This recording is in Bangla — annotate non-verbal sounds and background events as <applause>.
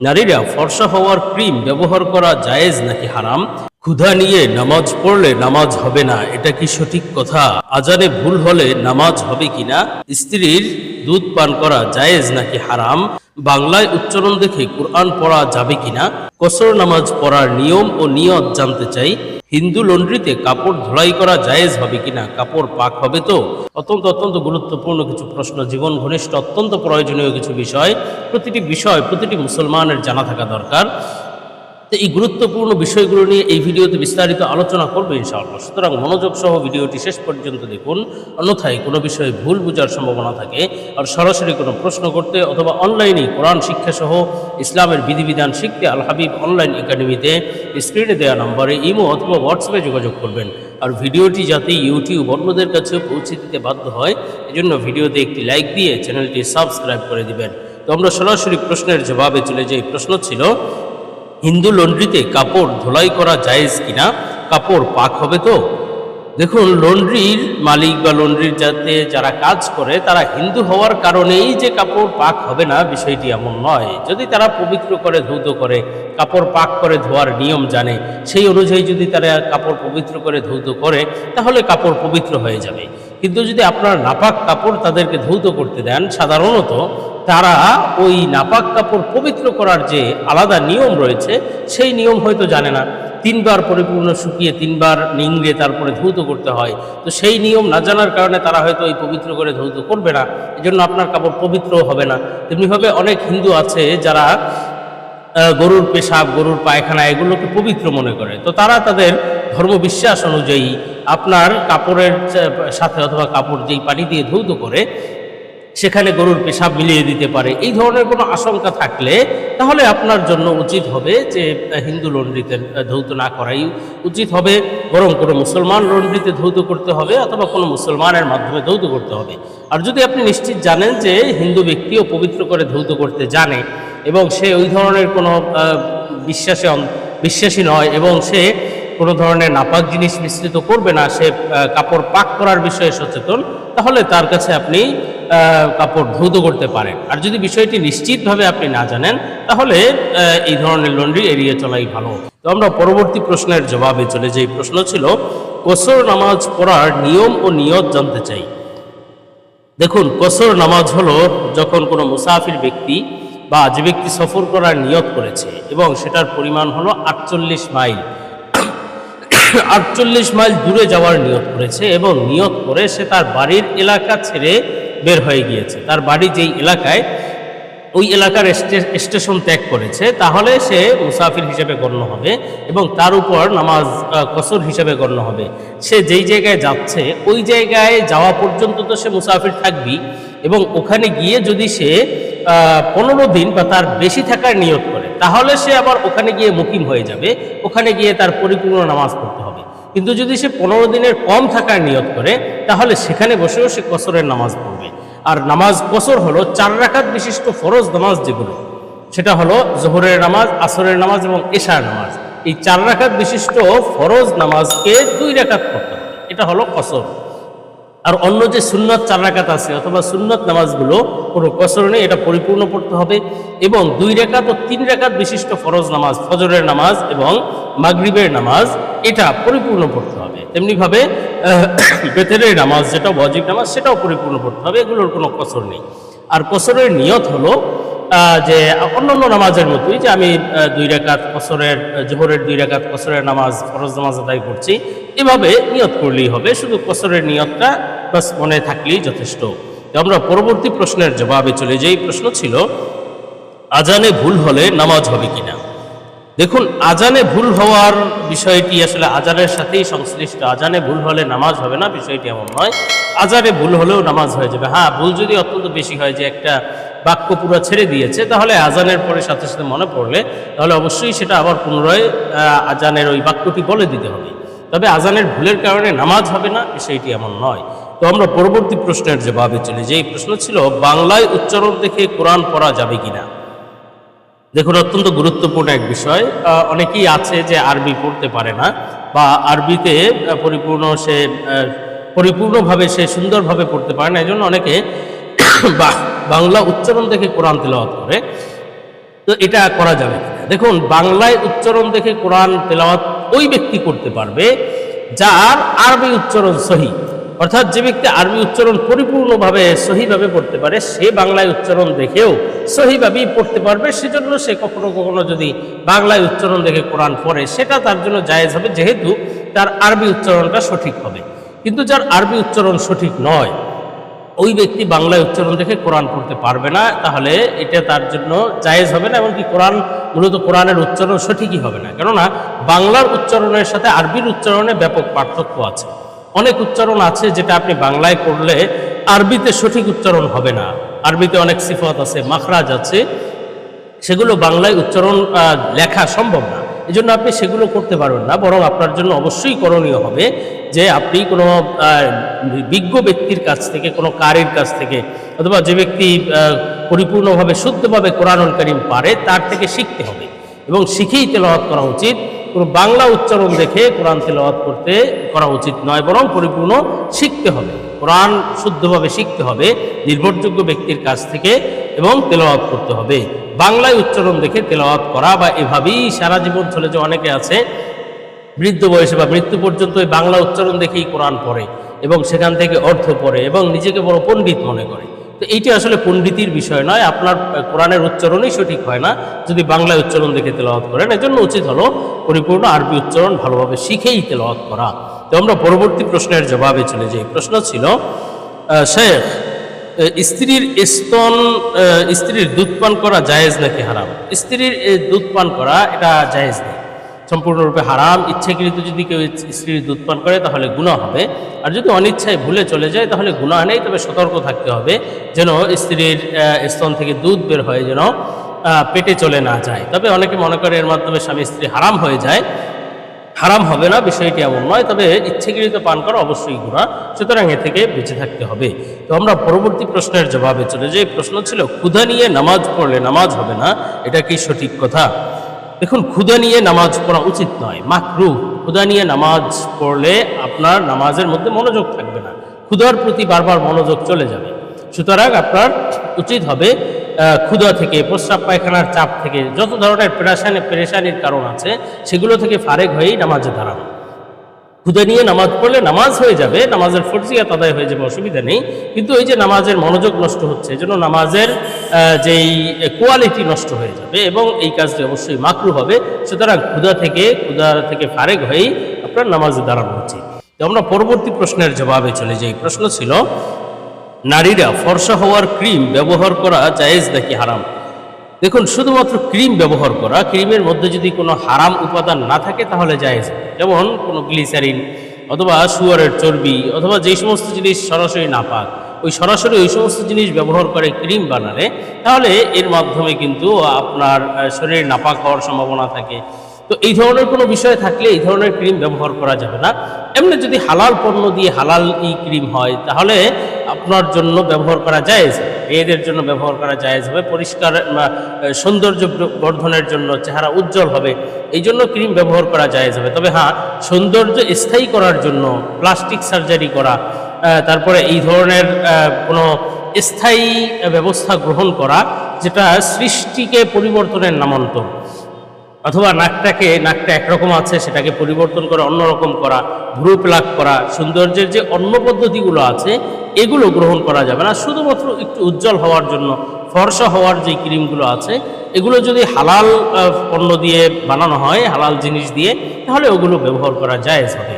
নারীরা ফর্সা হওয়ার ক্রিম ব্যবহার করা জায়েজ নাকি হারাম? ক্ষুধা নিয়ে নামাজ পড়লে নামাজ হবে না, এটা কি সঠিক কথা? আজানে ভুল হলে নামাজ হবে কিনা? স্ত্রীর দুধ পান করা জায়েজ নাকি হারাম? বাংলায় উচ্চারণ দেখে কোরআন পড়া যাবে কিনা? কসর নামাজ পড়ার নিয়ম ও নিয়ত জানতে চাই। হিন্দু লন্ড্রিতে কাপড় ধোলাই করা জায়েজ হবে কিনা? কাপড় পাক হবে তো? অত্যন্ত অত্যন্ত গুরুত্বপূর্ণ কিছু প্রশ্ন। জীবন ঘনিষ্ঠ, অত্যন্ত প্রয়োজনীয় কিছু বিষয়। প্রতিটি বিষয়, প্রতিটি মুসলমানের জানা থাকা দরকার। তো এই গুরুত্বপূর্ণ বিষয়গুলো নিয়ে এই ভিডিওতে বিস্তারিত আলোচনা করবে ইনশাআল্লাহ। সুতরাং মনোযোগ সহ ভিডিওটি শেষ পর্যন্ত দেখুন। অন্যথায় কোনো বিষয়ে ভুল বোঝার সম্ভাবনা থাকে আর সরাসরি কোনো প্রশ্ন করতে অথবা অনলাইনে কোরআন শিক্ষা সহ ইসলামের বিধিবিধান শিখতে আল হাবিব অনলাইন একাডেমিতে স্ক্রিনে দেওয়া নম্বরে ইমো অথবা হোয়াটসঅ্যাপে যোগাযোগ করবেন। আর ভিডিওটি যাতে ইউটিউব অন্যদের কাছে পৌঁছে দিতে বাধ্য হয়, এজন্য ভিডিওতে একটি লাইক দিয়ে চ্যানেলটি সাবস্ক্রাইব করে দিবেন। তো আমরা সরাসরি প্রশ্নের জবাবে চলে যাই। প্রশ্ন ছিল হিন্দু লন্ড্রিতে কাপড় ধোলাই করা জায়েজ কিনা? কাপড় পাক হবে তো? দেখুন, লন্ড্রির মালিক বা লন্ড্রির যাতে যারা কাজ করে, তারা হিন্দু হওয়ার কারণেই যে কাপড় পাক হবে না, বিষয়টি এমন নয়। যদি তারা পবিত্র করে, ধৌত করে, কাপড় পাক করে ধোয়ার নিয়ম জানে, সেই অনুযায়ী যদি তারা কাপড় পবিত্র করে, ধৌত করে, তাহলে কাপড় পবিত্র হয়ে যাবে। কিন্তু যদি আপনার নাপাক কাপড় তাদেরকে ধৌত করতে দেন, সাধারণত তারা ওই নাপাক কাপড় পবিত্র করার যে আলাদা নিয়ম রয়েছে, সেই নিয়ম হয়তো জানে না। তিনবার পরিপূর্ণ শুকিয়ে তিনবার নিংড়ে তারপরে ধৌত করতে হয়। তো সেই নিয়ম না জানার কারণে তারা হয়তো ওই পবিত্র করে ধৌত করবে না। এজন্য আপনার কাপড় পবিত্রও হবে না। তেমনিভাবে অনেক হিন্দু আছে যারা গরুর পেশাব, গরুর পায়খানা এগুলোকে পবিত্র মনে করে। তো তারা তাদের ধর্মবিশ্বাস অনুযায়ী আপনার কাপড়ের সাথে অথবা কাপড় যেই পানি দিয়ে ধৌত করে সেখানে গরুর পেশাব মিলিয়ে দিতে পারে। এই ধরনের কোনো আশঙ্কা থাকলে তাহলে আপনার জন্য উচিত হবে যে হিন্দু লন্ড্রিতে ধৌত না করাই উচিত হবে। বরং কোনো মুসলমান লন্ড্রিতে ধৌত করতে হবে অথবা কোনো মুসলমানের মাধ্যমে ধৌত করতে হবে। আর যদি আপনি নিশ্চিত জানেন যে হিন্দু ব্যক্তিও পবিত্র করে ধৌত করতে জানে এবং সে ওই ধরনের কোনো বিশ্বাসে বিশ্বাসী নয় এবং সে কোনো ধরনের নাপাক জিনিস মিশ্রিত করবে না, সে কাপড় পাক করার বিষয়ে সচেতন, তাহলে তার কাছে আপনি কাপড় ধৌত করতে পারেন। আর যদি বিষয়টি নিশ্চিতভাবে আপনি না জানেন, তাহলে এই ধরনের লন্ড্রি এড়িয়ে চলাই ভালো। তো আমরা পরবর্তী প্রশ্নের জবাবে চলে যাই। প্রশ্ন ছিল, কোসর নামাজ পড়ার নিয়ম ও নিয়ত জানতে চাই। দেখুন, কসর নামাজ হলো যখন কোনো মুসাফির ব্যক্তি বা যে ব্যক্তি সফর করার নিয়ত করেছে এবং সেটার পরিমাণ হলো আটচল্লিশ মাইল। আটচল্লিশ মাইল দূরে যাওয়ার নিয়ত করেছে এবং নিয়ত করে সে তার বাড়ির এলাকা ছেড়ে বের হয়ে গিয়েছে। তার বাড়ি যেই এলাকায় ওই এলাকার স্টেশন ত্যাগ করেছে, তাহলে সে মুসাফির হিসেবে গণ্য হবে এবং তার উপর নামাজ কসর হিসেবে গণ্য হবে। সে যেই জায়গায় যাচ্ছে, ওই জায়গায় যাওয়া পর্যন্ত তো সে মুসাফির থাকবেই এবং ওখানে গিয়ে যদি সে পনেরো দিন বা তার বেশি থাকার নিয়ত তাহলে সে আবার ওখানে গিয়ে মুকিম হয়ে যাবে, ওখানে গিয়ে তার পরিপূর্ণ নামাজ পড়তে হবে। কিন্তু যদি সে পনেরো দিনের কম থাকার নিয়ত করে, তাহলে সেখানে বসেও সে কসরের নামাজ পড়বে। আর নামাজ কসর হলো চার রাকাত বিশিষ্ট ফরজ নামাজ যেগুলো, সেটা হলো জোহরের নামাজ, আসরের নামাজ এবং এশার নামাজ। এই চার রাকাত বিশিষ্ট ফরজ নামাজকে দুই রাকাত পড়তে হবে। এটা হলো কসর। আর অন্য যে সুন্নত চার রাকাত আছে অথবা সুন্নত নামাজগুলো, কোনো কসর নেই, এটা পরিপূর্ণ পড়তে হবে। এবং দুই রেখাত ও তিন রেখাত বিশিষ্ট ফরজ নামাজ, ফজরের নামাজ এবং মাগরিবের নামাজ, এটা পরিপূর্ণ পড়তে হবে। তেমনিভাবে বেতেরের নামাজ যেটা, ওয়াজিব নামাজ, সেটাও পরিপূর্ণ পড়তে হবে, এগুলোর কোনো কসর নেই। আর কসরের নিয়ত হলো যে অন্যান্য নামাজের মতোই যে আমি দুই রেখাত কসরের, জোহরের দুই রেখাত কসরের নামাজ, ফরজ নামাজ আদায় করছি, এভাবে নিয়ত করলেই হবে। শুধু কসরের নিয়তটা বাস মনে থাকলেই যথেষ্ট। আমরা পরবর্তী প্রশ্নের জবাবে চলে যাই। প্রশ্ন ছিল, আজানে ভুল হলে নামাজ হবে কিনা? দেখুন, আজানে ভুল হওয়ার বিষয়টি আসলে আজানের সাথেই সংশ্লিষ্ট। আজানে ভুল হলে নামাজ হবে না, বিষয়টি এমন নয়। আজানে ভুল হলেও নামাজ হয়ে যাবে। হ্যাঁ ভুল যদি অত্যন্ত বেশি হয় যে একটা বাক্য পুরো ছেড়ে দিয়েছে, তাহলে আজানের পরে সাথে সাথে মনে পড়লে, তাহলে অবশ্যই সেটা আবার পুনরায় আজানের ওই বাক্যটি বলে দিতে হবে। তবে আজানের ভুলের কারণে নামাজ হবে না, বিষয়টি এমন নয়। তো আমরা পরবর্তী প্রশ্নের জবাবে চলে। যাই প্রশ্ন ছিল, বাংলায় উচ্চারণ দেখে কোরআন পড়া যাবে কিনা? দেখুন, অত্যন্ত গুরুত্বপূর্ণ এক বিষয়। অনেকেই আছে যে আরবি পড়তে পারে না বা আরবিতে পরিপূর্ণ সে পরিপূর্ণভাবে সে সুন্দরভাবে পড়তে পারে না। এই জন্য অনেকে <coughs> বাংলা উচ্চারণ দেখে কোরআন তেলাওয়াত করে। তো এটা করা যাবে দেখুন, বাংলায় উচ্চারণ দেখে কোরআন তেলাওয়াত ওই ব্যক্তি করতে পারবে যার আরবি উচ্চারণ সহি। অর্থাৎ যে ব্যক্তি আরবি উচ্চারণ পরিপূর্ণভাবে সহিভাবে পড়তে পারে, সে বাংলায় উচ্চারণ দেখেও সহিভাবেই পড়তে পারবে। সেজন্য সে কখনো কখনো যদি বাংলায় উচ্চারণ দেখে কোরআন পড়ে, সেটা তার জন্য জায়েজ হবে, যেহেতু তার আরবি উচ্চারণটা সঠিক হবে। কিন্তু যার আরবি উচ্চারণ সঠিক নয়, ওই ব্যক্তি বাংলায় উচ্চারণ দেখে কোরআন পড়তে পারবে না, তাহলে এটা তার জন্য জায়েজ হবে না, এমনকি কোরআন, মূলত কোরআনের উচ্চারণ সঠিকই হবে না। কেননা, বাংলার উচ্চারণের সাথে আরবির উচ্চারণে ব্যাপক পার্থক্য আছে। অনেক উচ্চারণ আছে যেটা আপনি বাংলায় করলে আরবিতে সঠিক উচ্চারণ হবে না। আরবিতে অনেক সিফত আছে, মাখরাজ আছে। সেগুলো বাংলায় উচ্চারণ লেখা সম্ভব না। এই জন্য আপনি সেগুলো করতে পারবেন না, বরং আপনার জন্য অবশ্যই করণীয় হবে যে আপনি কোনো বিজ্ঞ ব্যক্তির কাছ থেকে, কোনো কারির কাছ থেকে অথবা যে ব্যক্তি পরিপূর্ণভাবে, শুদ্ধভাবে কোরআনুল করিম পারে, তার থেকে শিখতে হবে। এবং শিখেই তেলাওয়াত করা উচিত। কোনো বাংলা উচ্চারণ দেখে কোরআন তেলাওয়াত করতে করা উচিত নয়, বরং পরিপূর্ণ শিখতে হবে। কোরআন শুদ্ধভাবে শিখতে হবে, নির্ভরযোগ্য ব্যক্তির কাছ থেকে, এবং তেলাওয়াত করতে হবে। বাংলায় উচ্চারণ দেখে তেলাওয়াত করা বা এভাবেই সারা জীবন চলে যে অনেকে আছে, বৃদ্ধ বয়সে বা মৃত্যু পর্যন্ত ওই বাংলা উচ্চারণ দেখেই কোরআন পড়ে এবং সেখান থেকে অর্থ পড়ে এবং নিজেকে বড় পণ্ডিত মনে করে। তো এইটি আসলে পণ্ডিতির বিষয় নয়, আপনার কোরআনের উচ্চারণই সঠিক হয় না। যদি বাংলায় উচ্চারণ দেখে তেলাওয়াত করেন, এজন্য উচিত হলো পরিপূর্ণ আরবি উচ্চারণ ভালোভাবে শিখেই তেলাওয়াত করা। তো আমরা পরবর্তী প্রশ্নের জবাবে চলে যাই। প্রশ্ন ছিল শেখ স্ত্রীর স্তন স্ত্রীর দুধ পান করা জায়েজ নাকি হারাম? স্ত্রীর দুধ পান করা এটা জায়েজ নেই সম্পূর্ণরূপে হারাম, ইচ্ছাকৃত যদি কেউ স্ত্রীর দুধ পান করে, তাহলে গুণা হবে। আর যদি অনিচ্ছায় ভুলে চলে যায়, তাহলে গুণা নেই, তবে সতর্ক থাকতে হবে যেন স্ত্রীর স্তন থেকে দুধ বের হয় যেন পেটে চলে না যায়। তবে অনেকে মনে করে এর মাধ্যমে স্বামী স্ত্রী হারাম হয়ে যায়। হারাম হবে না, বিষয়টি এমন নয়, তবে ইচ্ছেকৃত পান করা অবশ্যই গুণা সুতরাং এ থেকে বেঁচে থাকতে হবে। তো আমরা পরবর্তী প্রশ্নের জবাবে চলে যাই। প্রশ্ন ছিল, ক্ষুধা নিয়ে নামাজ পড়লে নামাজ হবে না, এটা কি সঠিক কথা? দেখুন ক্ষুদা নিয়ে নামাজ পড়া উচিত নয়। মাকরু ক্ষুদা নিয়ে নামাজ পড়লে আপনার নামাজের মধ্যে মনোযোগ থাকবে না। ক্ষুধার প্রতি বারবার মনোযোগ চলে যাবে। সুতরাং আপনার উচিত হবে ক্ষুদা থেকে, প্রস্রাব পায়খানার চাপ থেকে, যত ধরনের পেরেশানি পেরেশানির কারণ আছে, সেগুলো থেকে ফারেক হয়েই নামাজে দাঁড়ানো। ক্ষুদা নিয়ে নামাজ পড়লে নামাজ হয়ে যাবে, নামাজের ফরজিয়াত আদায় হয়ে যাবে, অসুবিধা নেই। কিন্তু এই যে নামাজের মনোযোগ নষ্ট হচ্ছে, এই জন্য নামাজের যেই কোয়ালিটি নষ্ট হয়ে যাবে এবং এই কাজটি অবশ্যই মাকরু হবে। সুতরাং ক্ষুদা থেকে ক্ষুদা থেকে ফারেক হয়েই আপনার নামাজে দাঁড়ানো উচিত। তো আমরা পরবর্তী প্রশ্নের জবাবে চলে যাই। প্রশ্ন ছিল, নারীরা ফর্সা হওয়ার ক্রিম ব্যবহার করা জায়েজ নাকি হারাম? দেখুন, শুধুমাত্র ক্রিম ব্যবহার করা, ক্রিমের মধ্যে যদি কোনো হারাম উপাদান না থাকে, তাহলে যায় যেমন কোনো গ্লিসারিন, অথবা সুয়ারের চর্বি, অথবা যেই সমস্ত জিনিস সরাসরি না পাক, ওই সরাসরি ওই সমস্ত জিনিস ব্যবহার করে ক্রিম বানালে, তাহলে এর মাধ্যমে কিন্তু আপনার শরীরে নাপাক হওয়ার সম্ভাবনা থাকে। তো এই ধরনের কোনো বিষয় থাকলে এই ধরনের ক্রিম ব্যবহার করা যাবে না। এমনি যদি হালাল পণ্য দিয়ে হালাল ই ক্রিম হয়, তাহলে আপনার জন্য ব্যবহার করা যায় মেয়েদের জন্য ব্যবহার করা যায় হবে। পরিষ্কার সৌন্দর্য বর্ধনের জন্য চেহারা উজ্জ্বল হবে। এই জন্য ক্রিম ব্যবহার করা যায় হবে। তবে হ্যাঁ সৌন্দর্য স্থায়ী করার জন্য প্লাস্টিক সার্জারি করা তারপরে এই ধরনের কোনো স্থায়ী ব্যবস্থা গ্রহণ করা, যেটা সৃষ্টিকে পরিবর্তনের নামান্তর অথবা নাকটাকে, নাকটা একরকম আছে, সেটাকে পরিবর্তন করা, অন্যরকম করা ভ্রু প্লাক করা, সৌন্দর্যের যে অন্য পদ্ধতিগুলো আছে, এগুলো গ্রহণ করা যাবে না। শুধুমাত্র একটু উজ্জ্বল হওয়ার জন্য, ফর্সা হওয়ার যে ক্রিমগুলো আছে, এগুলো যদি হালাল পণ্য দিয়ে বানানো হয়, হালাল জিনিস দিয়ে, তাহলে ওগুলো ব্যবহার করা যায় হবে।